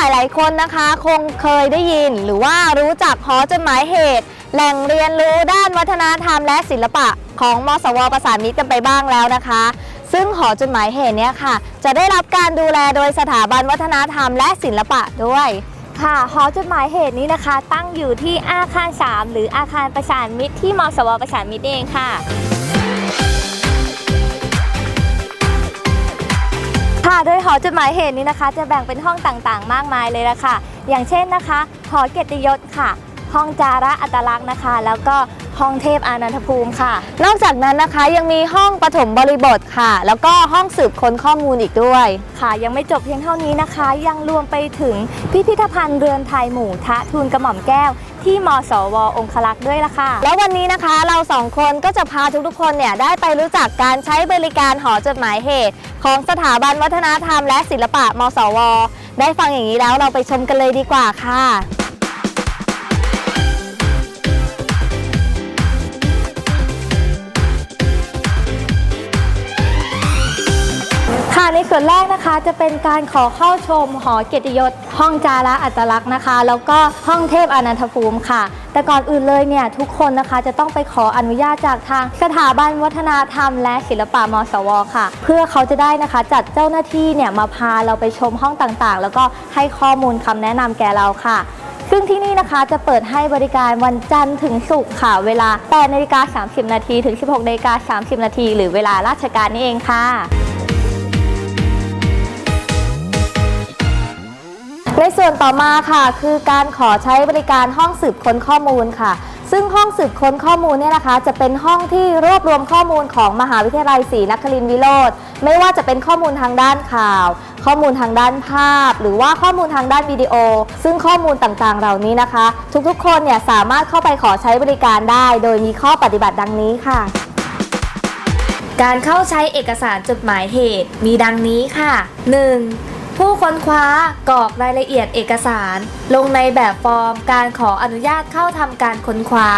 หลาย ๆ คนนะคะ คงเคยได้ยิน หรือว่ารู้จักหอจดหมายเหตุ แหล่งเรียนรู้ด้านวัฒนธรรมและศิลปะของมสวประสานมิตรกันไปบ้างแล้วนะคะ ซึ่งหอจดหมายเหตุเนี่ยค่ะ จะได้รับการดูแลโดยสถาบันวัฒนธรรมและศิลปะด้วยค่ะหอจดหมายเหตุนี้นะคะ ตั้งอยู่ที่อาคาร 3 หรืออาคารประสานมิตรที่มสวประสานมิตรเองค่ะ โดยหอจดหมายเหตุนี้นะคะ จะแบ่งเป็นห้องต่างๆ มากมายเลยละค่ะ อย่างเช่นนะคะ หอเกียรติยศค่ะ ห้องจาระอัตลักษณ์นะคะ แล้วก็ ห้องเทพอานันทภูมิค่ะ นอกจากนั้นนะคะยังมีห้องปฐมบริบทค่ะ แล้วก็ห้องสืบค้นข้อมูลอีกด้วย ค่ะยังไม่จบเพียงเท่านี้นะคะ ยังรวมไปถึงพิพิธภัณฑ์เรือนไทยหมู่ทะทูลกระหม่อมแก้วที่มสว องคลักษ์ด้วยละค่ะ แล้ววันนี้นะคะเราสองคนก็จะพาทุกๆคนเนี่ยได้ไปรู้จักการใช้บริการหอจดหมายเหตุ ของสถาบันวัฒนธรรมและศิลปะมสว ได้ฟังอย่างนี้แล้วเราไปชมกันเลยดีกว่าค่ะ ในส่วนแรกนะคะจะเป็นการขอเข้าชมหอเกียรติยศ ห้องจาระอัตลักษณ์นะคะ แล้วก็ห้องเทพอนันทภูมิค่ะ แต่ก่อนอื่นเลยเนี่ยทุกคนนะคะจะต้องไปขออนุญาตจากทางสถาบันวัฒนธรรม และศิลปะมสว ค่ะ เพื่อเขาจะได้นะคะจัดเจ้าหน้าที่เนี่ยมาพาเราไปชมห้องต่างๆ แล้วก็ให้ข้อมูลคำแนะนำแก่เราค่ะซึ่งที่นี่นะคะจะเปิดให้บริการวันจันทร์ถึงศุกร์ค่ะ เวลา8นาฬิกา30 นาทีถึง 16นาฬิกา30 นาทีหรือเวลาราชการนี่เองค่ะ ในส่วนต่อมาค่ะ คือการขอใช้บริการห้องสืบค้นข้อมูลค่ะ ซึ่งห้องสืบค้นข้อมูลเนี่ยนะคะ จะเป็นห้องที่รวบรวมข้อมูลของมหาวิทยาลัยศรีนครินทรวิโรธไม่ว่าจะเป็นข้อมูลทางด้านข่าว ข้อมูลทางด้านภาพ หรือว่าข้อมูลทางด้านวิดีโอ ซึ่งข้อมูลต่างๆ เหล่านี้นะคะ ทุกๆ คนเนี่ยสามารถเข้าไปขอใช้บริการได้ โดยมีข้อปฏิบัติดังนี้ค่ะการเข้าใช้เอกสารจดหมายเหตุมีดังนี้ค่ะ 1. ผู้ค้นคว้ากรอกรายละเอียดเอกสาร ลงในแบบฟอร์มการขออนุญาตเข้าทำการค้นคว้า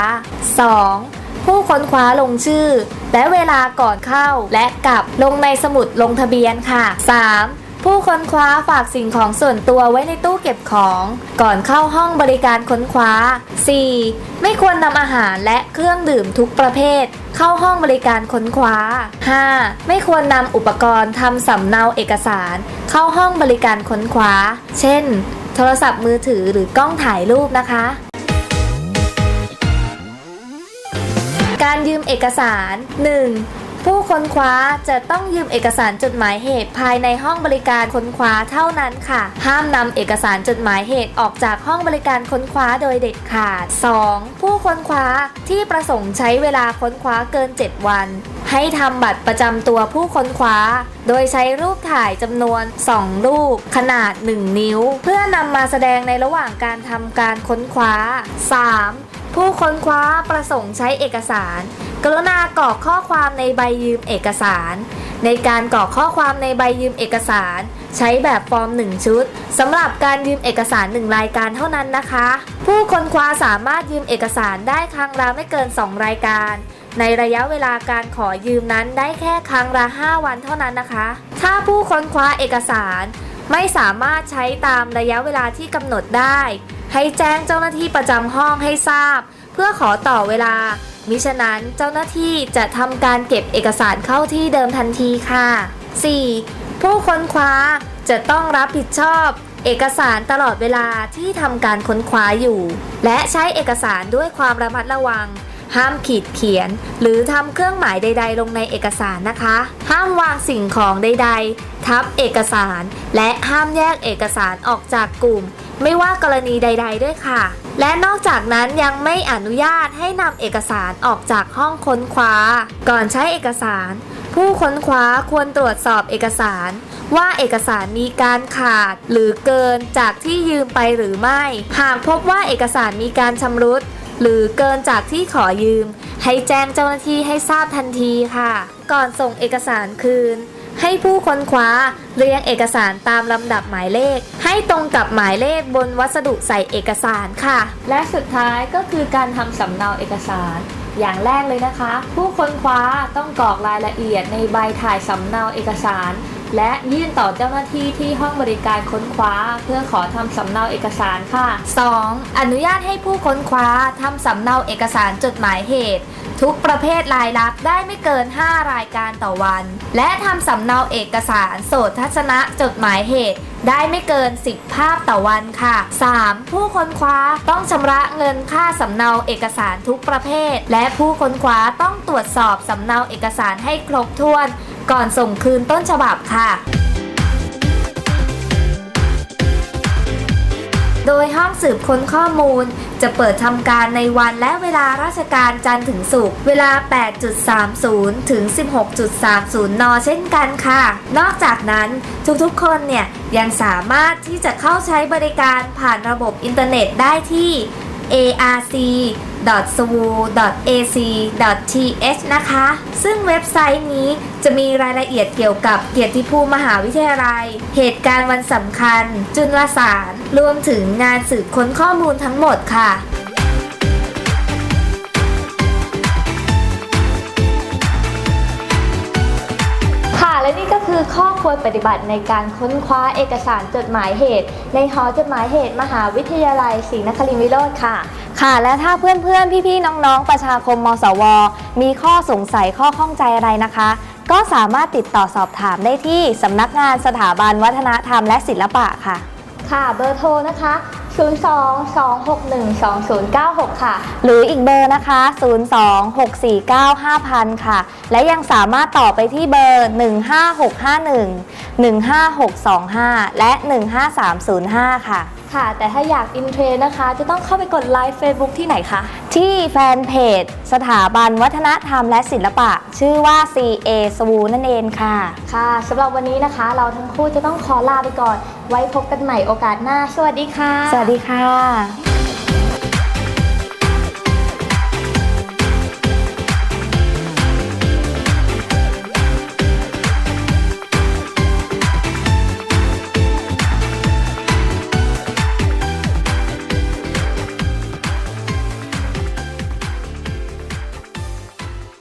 2. ผู้ค้นคว้าลงชื่อ และเวลาก่อนเข้าและกลับลงในสมุดลงทะเบียนค่ะ 3. ผู้ค้นคว้าฝากสิ่งของส่วนตัวไว้ในตู้เก็บของ ก่อนเข้าห้องบริการค้นคว้า 4. ไม่ควรนำอาหารและเครื่องดื่มทุกประเภท เข้าห้องบริการค้นคว้า 5. ไม่ควรนำอุปกรณ์ทำสำเนาเอกสาร เข้าห้องบริการค้นคว้า เช่น โทรศัพท์มือถือหรือกล้องถ่ายรูปนะคะการยืมเอกสาร 1. ผู้ค้นคว้าจะต้องยืมเอกสารจดหมายเหตุภายในห้องบริการค้นคว้าเท่านั้นค่ะ ห้ามนำเอกสารจดหมายเหตุออกจากห้องบริการค้นคว้าโดยเด็ดขาด 2. ผู้ค้นคว้าที่ประสงค์ใช้เวลาค้นคว้าเกิน 7 วัน ให้ทำบัตรประจำตัวผู้ค้นคว้า โดยใช้รูปถ่ายจำนวน 2 รูป ขนาด 1 นิ้ว เพื่อนำมาแสดงในระหว่างการทำการค้นคว้า 3. ผู้ค้นคว้าประสงค์ใช้เอกสาร กรุณากรอกข้อความในใบยืมเอกสาร ในการกรอกข้อความในใบยืมเอกสาร ใช้แบบฟอร์ม 1 ชุดสำหรับการยืมเอกสาร 1 รายการเท่านั้นนะคะ ผู้ค้นคว้าสามารถยืมเอกสารได้ครั้งละไม่เกิน 2 รายการในระยะเวลาการขอยืมนั้นได้แค่ครั้งละ 5 วันเท่านั้นนะคะ ถ้าผู้ค้นคว้าเอกสาร ไม่สามารถใช้ตามระยะเวลาที่กำหนดได้ ให้แจ้งเจ้าหน้าที่ประจำห้องให้ทราบ เพื่อขอต่อเวลา มิฉะนั้นเจ้าหน้าที่จะทำการเก็บเอกสารเข้าที่เดิมทันทีค่ะ 4. ผู้ค้นคว้าจะต้องรับผิดชอบ เอกสารตลอดเวลาที่ทำการค้นคว้าอยู่ และใช้เอกสารด้วยความระมัดระวัง ห้ามขีดเขียน หรือทำเครื่องหมายใด ๆ ลงในเอกสารนะคะ ห้ามวางสิ่งของใด ๆ ทับเอกสาร และห้ามแยกเอกสารออกจากกลุ่ม ไม่ว่ากรณีใด ๆ ด้วยค่ะ และนอกจากนั้นยังไม่อนุญาตให้นำเอกสารออกจากห้องค้นคว้า ก่อนใช้เอกสาร ผู้ค้นคว้าควรตรวจสอบเอกสารว่าเอกสารมีการขาดหรือเกินจากที่ยืมไปหรือไม่ หากพบว่าเอกสารมีการชำรุด หรือเกินจากที่ขอยืม ให้แจ้งเจ้าหน้าที่ให้ทราบทันทีค่ะ ก่อนส่งเอกสารคืน ให้ผู้ค้นคว้าเรียงเอกสารตามลำดับหมายเลข ให้ตรงกับหมายเลขบนวัสดุใส่เอกสารค่ะ และสุดท้ายก็คือการทำสำเนาเอกสารอย่างแรกเลยนะคะ ผู้ค้นคว้าต้องกรอกรายละเอียดในใบถ่ายสำเนาเอกสาร และยื่นต่อเจ้าหน้าที่ที่ห้องบริการค้นคว้า เพื่อขอทำสำเนาเอกสารค่ะ 2. อนุญาตให้ผู้ค้นคว้าทำสำเนาเอกสารจดหมายเหตุ ทุกประเภทรายลักษณ์ได้ไม่เกิน 5 รายการต่อวัน และทำสำเนาเอกสารโสดทัศนะจดหมายเหตุได้ไม่เกิน 10 ภาพต่อวันค่ะ 3. ผู้ค้นคว้าต้องชำระเงินค่าสำเนาเอกสารทุกประเภท และผู้ค้นคว้าต้องตรวจสอบสำเนาเอกสารให้ครบถ้วน ก่อนส่งคืนต้นฉบับค่ะ โดยห้องสืบค้นข้อมูล จะเปิดทำการในวันและเวลาราชการจันทร์ถึงศุกร์เวลา 8.30 ถึง 16.30 น เช่นกันค่ะ นอกจากนั้นทุกๆคนเนี่ย ยังสามารถที่จะเข้าใช้บริการผ่านระบบอินเทอร์เน็ตได้ที่ ARC s w o a c t h นะคะ ซึ่งเว็บไซต์นี้จะมีรายละเอียดเกี่ยวกับเกียรติภูมิมหาวิทยาลัย เหตุการณ์วันสำคัญ จุลสาร รวมถึงงานสืบค้นข้อมูลทั้งหมดค่ะ ค่ะและนี่ก็คือข้อควรปฏิบัติในการค้นคว้าเอกสารจดหมายเหตุ ในหอจดหมายเหตุ มหาวิทยาลัยศรีนครินทร์วิโรธค่ะ ค่ะ และถ้าเพื่อนๆ พี่ๆ น้องๆ ประชาคมมสว มีข้อสงสัยข้อข้องใจอะไรนะคะ ก็สามารถติดต่อสอบถามได้ที่สำนักงานสถาบันวัฒนธรรมและศิลปะค่ะ ค่ะ เบอร์โทรนะคะ 02-261-2096 ค่ะ หรืออีกเบอร์นะคะ 02-649-5000 ค่ะ และยังสามารถต่อไปที่เบอร์ 15651 15625 และ 15305 ค่ะ ค่ะ แต่ถ้าอยากอินเทรนนะคะ จะต้องเข้าไปกดไลฟ์ Facebook ที่ไหนคะ ที่แฟนเพจ สถาบันวัฒนธรรมและศิลปะ ชื่อว่า CA s w นั่นเองค่ะ ค่ะสำหรับวันนี้นะคะ เราทั้งคู่จะต้องขอลาไปก่อน ไว้พบกันใหม่โอกาสหน้า สวัสดีค่ะ สวัสดีค่ะ